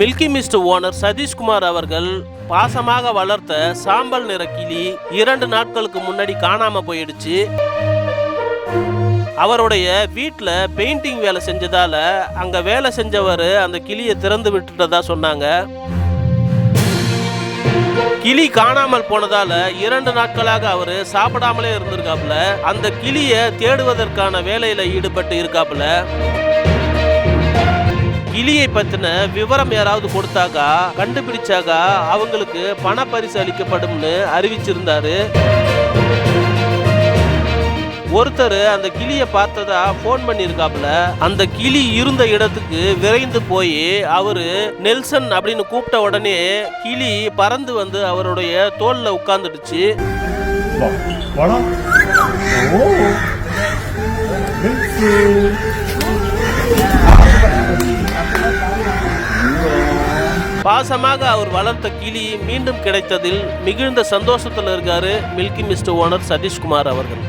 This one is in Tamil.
மில்கி. மிஸ்ட் ஓனர் சதீஷ்குமார் அவர்கள் பாசமாக வளர்த்த சாம்பல் நிற கிளி இரண்டு நாட்களுக்கு முன்னாடி காணாம போயிடுச்சு. அவருடைய வீட்டில் பெயிண்டிங் வேலை செஞ்சதால அங்க வேலை செஞ்சவர் அந்த கிளியை திறந்து விட்டுட்டதா சொன்னாங்க. கிளி காணாமல் போனதால இரண்டு நாட்களாக அவர் சாப்பிடாமலே இருந்திருக்காப்புல. அந்த கிளியை தேடுவதற்கான வேலையில ஈடுபட்டு இருக்காப்புல. கிளியை பத்தின விவரம் யாராவது கொடுத்தாக்கா? கண்டுபிடிச்சாக்கா? அவங்களுக்கு பண பரிசு அளிக்கப்படும்னு அறிவிச்சிருந்தாரு. ஒருத்தர் அந்த கிளியை பார்த்ததா ஃபோன் பண்ணியிருக்காப்புல? அந்த கிளி இருந்த இடத்துக்கு விரைந்து போய் அவரு நெல்சன் அப்படின்னு கூப்பிட்ட உடனே கிளி பறந்து வந்து அவருடைய தோல்ல உட்கார்ந்துடுச்சு. பாசமாக அவர் வளர்த்த கிளி மீண்டும் கிடைத்ததில் மிகுந்த சந்தோஷத்தில் இருக்காரு மில்கி மிஸ்ட் ஓனர் சதீஷ்குமார் அவர்கள்.